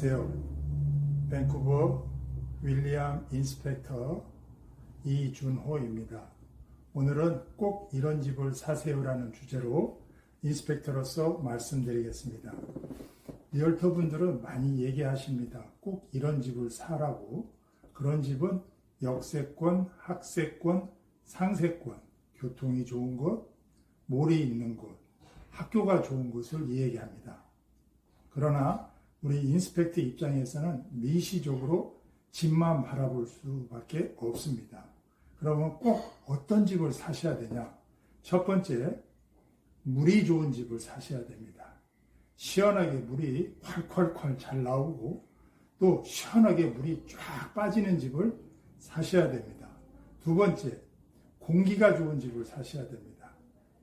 안녕하세요. 밴쿠버 윌리엄 인스펙터 이준호입니다. 오늘은 꼭 이런 집을 사세요라는 주제로 인스펙터로서 말씀드리겠습니다. 리얼터 분들은 많이 얘기하십니다. 꼭 이런 집을 사라고. 그런 집은 역세권, 학세권, 상세권, 교통이 좋은 곳, 몰이 있는 곳, 학교가 좋은 곳을 얘기합니다. 그러나 우리 인스펙트 입장에서는 미시적으로 집만 바라볼 수밖에 없습니다. 그러면 꼭 어떤 집을 사셔야 되냐? 첫 번째, 물이 좋은 집을 사셔야 됩니다. 시원하게 물이 콸콸콸 잘 나오고 또 시원하게 물이 쫙 빠지는 집을 사셔야 됩니다. 두 번째, 공기가 좋은 집을 사셔야 됩니다.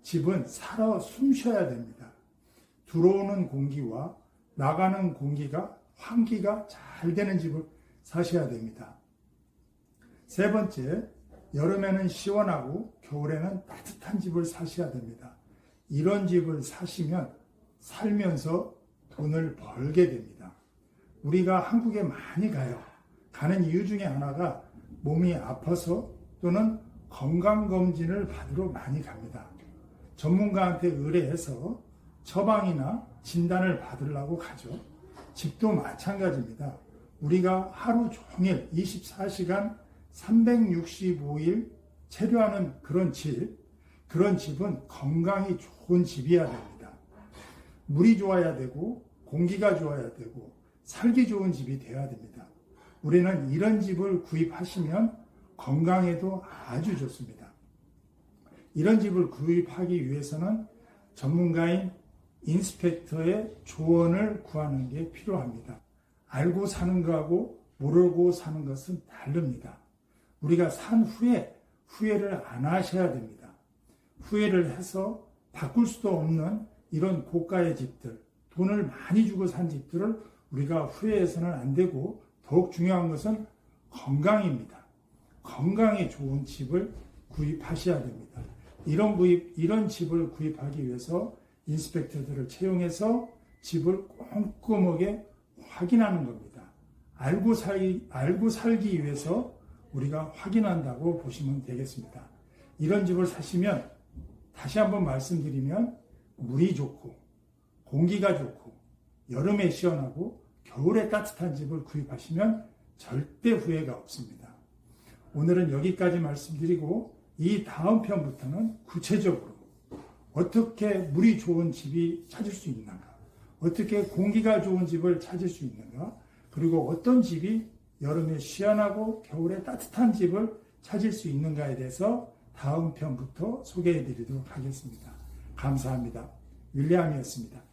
집은 살아 숨 쉬어야 됩니다. 들어오는 공기와 나가는 공기가 환기가 잘 되는 집을 사셔야 됩니다. 세 번째, 여름에는 시원하고 겨울에는 따뜻한 집을 사셔야 됩니다. 이런 집을 사시면 살면서 돈을 벌게 됩니다. 우리가 한국에 많이 가요. 가는 이유 중에 하나가 몸이 아파서 또는 건강검진을 받으러 많이 갑니다. 전문가한테 의뢰해서 처방이나 진단을 받으려고 가죠. 집도 마찬가지입니다. 우리가 하루 종일 24시간 365일 체류하는 그런 집, 그런 집은 건강이 좋은 집이어야 됩니다. 물이 좋아야 되고, 공기가 좋아야 되고, 살기 좋은 집이 되어야 됩니다. 우리는 이런 집을 구입하시면 건강에도 아주 좋습니다. 이런 집을 구입하기 위해서는 전문가인 인스펙터의 조언을 구하는 게 필요합니다. 알고 사는 거하고 모르고 사는 것은 다릅니다. 우리가 산 후에 후회를 안 하셔야 됩니다. 후회를 해서 바꿀 수도 없는 이런 고가의 집들, 돈을 많이 주고 산 집들을 우리가 후회해서는 안 되고 더욱 중요한 것은 건강입니다. 건강에 좋은 집을 구입하셔야 됩니다. 이런 구입, 이런 집을 구입하기 위해서 인스펙터들을 채용해서 집을 꼼꼼하게 확인하는 겁니다. 알고 살기, 알고 살기 위해서 우리가 확인한다고 보시면 되겠습니다. 이런 집을 사시면 다시 한번 말씀드리면 물이 좋고 공기가 좋고 여름에 시원하고 겨울에 따뜻한 집을 구입하시면 절대 후회가 없습니다. 오늘은 여기까지 말씀드리고 이 다음 편부터는 구체적으로 어떻게 물이 좋은 집이 찾을 수 있는가, 어떻게 공기가 좋은 집을 찾을 수 있는가, 그리고 어떤 집이 여름에 시원하고 겨울에 따뜻한 집을 찾을 수 있는가에 대해서 다음 편부터 소개해 드리도록 하겠습니다. 감사합니다. 윌리엄이었습니다.